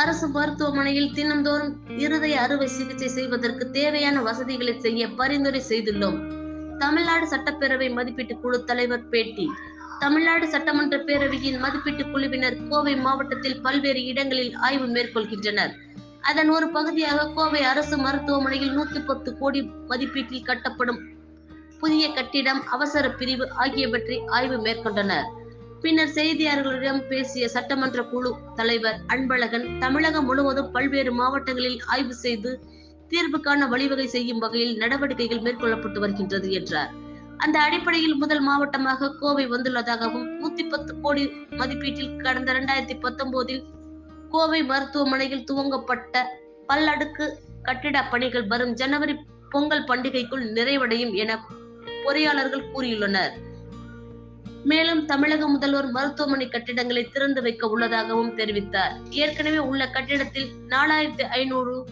அரசு மருத்துவமனையில் தினந்தோறும் இருதய அறுவை சிகிச்சை செய்வதற்கு தேவையான வசதிகளை செய்ய பரிந்துரை செய்துள்ளோம். தமிழ்நாடு சட்டப்பேரவை மதிப்பீட்டு குழு தலைவர் பேட்டி. தமிழ்நாடு சட்டமன்ற பேரவையின் மதிப்பீட்டு குழுவினர் கோவை மாவட்டத்தில் பல்வேறு இடங்களில் ஆய்வு மேற்கொள்கின்றனர். அதன் ஒரு பகுதியாக கோவை அரசு மருத்துவமனையில் நூத்தி பத்து கோடி மதிப்பீட்டில் கட்டப்படும் புதிய கட்டிடம் அவசர பிரிவு ஆகியவற்றை ஆய்வு மேற்கொண்டனர். பின்னர் செய்தியாளர்களிடம் பேசிய சட்டமன்ற குழு தலைவர் அன்பழகன் தமிழகம் முழுவதும் பல்வேறு மாவட்டங்களில் ஆய்வு செய்து தீர்வுக்கான வழிவகை செய்யும் வகையில் நடவடிக்கைகள் மேற்கொள்ளப்பட்டு வருகின்றது என்றார். அந்த அடிப்படையில் முதல் மாவட்டமாக கோவை வந்துள்ளதாகவும் நூத்தி பத்து கோடி மதிப்பீட்டில் கடந்த இரண்டாயிரத்தி பத்தொன்பதில் கோவை மருத்துவமனையில் துவங்கப்பட்ட பல்லடுக்கு கட்டிட பணிகள் வரும் ஜனவரி பொங்கல் பண்டிகைக்குள் நிறைவடையும் என பொறியாளர்கள் கூறியுள்ளனர். மேலும் தமிழக முதல்வர் மருத்துவமனை கட்டிடங்களை திறந்து வைக்க உள்ளதாகவும் தெரிவித்தார். ஏற்கனவே உள்ள கட்டிடத்தில் நாலாயிரத்தி ஐநூறு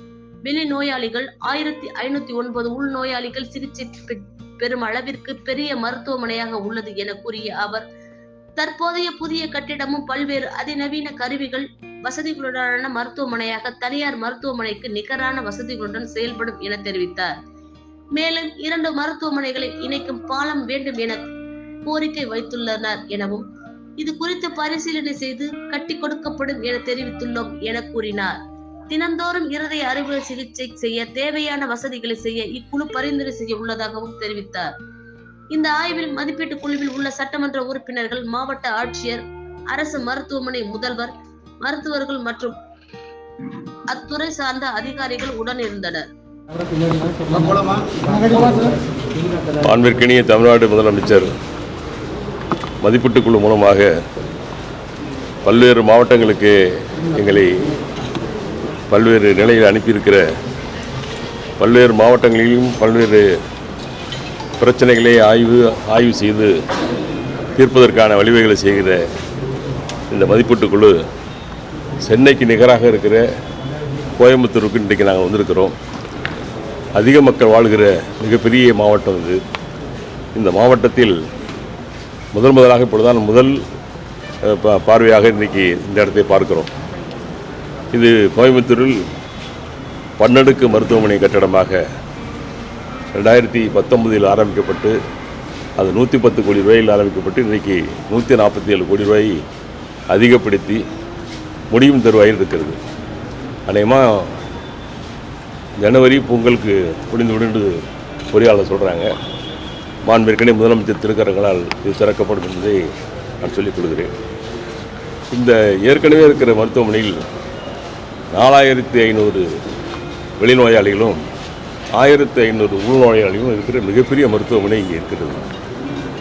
வெளி நோயாளிகள் ஆயிரத்தி ஐநூத்தி ஒன்பது உள் நோயாளிகள் சிகிச்சை பெறும் அளவிற்கு பெரிய மருத்துவமனையாக உள்ளது என கூறிய அவர் தற்போதைய புதிய கட்டிடமும் பல்வேறு அதிநவீன கருவிகள் வசதிகளுடனான மருத்துவமனையாக தனியார் மருத்துவமனைக்கு நிகரான வசதிகளுடன் செயல்படும் என தெரிவித்தார். மேலும் இரண்டு மருத்துவமனைகளை இணைக்கும் பாலம் வேண்டும் என கோரிக்கை வைத்துள்ளனர் எனவும் இது குறித்து பரிசீலனை செய்து கட்டி கொடுக்கப்படும் என தெரிவித்துள்ளோம் என கூறினார். தினந்தோறும் இருதய அறுவை சிகிச்சை செய்ய தேவையான வசதிகளை செய்ய இக்குழு பரிந்துரை செய்ய உள்ளதாகவும் தெரிவித்தார். இந்த ஆய்வில் மதிப்பீட்டு குழுவில் உள்ள சட்டமன்ற உறுப்பினர்கள் மாவட்ட ஆட்சியர் அரசு மருத்துவமனை முதல்வர் மருத்துவர்கள் மற்றும் அத்துறை சார்ந்த அதிகாரிகள் உடன் இருந்தனர். மாண்பிற்கினிய தமிழ்நாடு முதலமைச்சர் மதிப்பீட்டுக் குழு மூலமாக பல்வேறு மாவட்டங்களுக்கு எங்களை பல்வேறு நிலையில் அனுப்பியிருக்கிற பல்வேறு மாவட்டங்களிலும் பல்வேறு பிரச்சனைகளை ஆய்வு ஆய்வு செய்து தீர்ப்பதற்கான வழிவகைகளை செய்கிற இந்த மதிப்பீட்டுக் குழு சென்னைக்கு நிகராக இருக்கிற கோயம்புத்தூருக்கு இன்றைக்கு நாங்கள் வந்திருக்கிறோம். அதிக மக்கள் வாழ்கிற மிகப்பெரிய மாவட்டம் இது. இந்த மாவட்டத்தில் முதல் முதலாக இப்பொழுதுதான் முதல் பார்வையாக இன்றைக்கி இந்த இடத்தை பார்க்கிறோம். இது கோயம்புத்தூரில் பன்னடுக்கு மருத்துவமனை கட்டடமாக ரெண்டாயிரத்தி பத்தொன்பதில் ஆரம்பிக்கப்பட்டு அது நூற்றி பத்து கோடி ரூபாயில் ஆரம்பிக்கப்பட்டு இன்றைக்கி நூற்றி நாற்பத்தி ஏழு கோடி ரூபாய் அதிகப்படுத்தி முடியும் தருவாயில் இருக்கிறது. அநேகமாக ஜனவரி பொங்கலுக்கு முடிந்து முடிந்து பொறியாளர் சொல்கிறாங்க மாண்பிற்கனே முதலமைச்சர் திருக்கரங்களால் இது திறக்கப்படும் என்பதை நான் சொல்லிக் கொள்கிறேன். இந்த ஏற்கனவே இருக்கிற மருத்துவமனையில் நாலாயிரத்தி ஐநூறு வெளிநோயாளிகளும் ஆயிரத்தி ஐநூறு உள்நோயாளிகளும் இருக்கிற மிகப்பெரிய மருத்துவமனை இங்கே இருக்கிறது.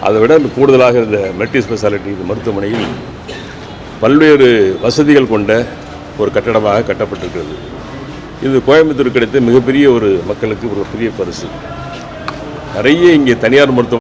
அதை விட கூடுதலாக இந்த மல்டி ஸ்பெஷாலிட்டி இந்த மருத்துவமனையில் பல்வேறு வசதிகள் கொண்ட ஒரு கட்டடமாக கட்டப்பட்டிருக்கிறது. இது கோயம்புத்தூர் கிடைத்த மிகப்பெரிய ஒரு மக்களுக்கு ஒரு பெரிய பரிசு. நிறைய இங்கே தனியார் மருத்துவ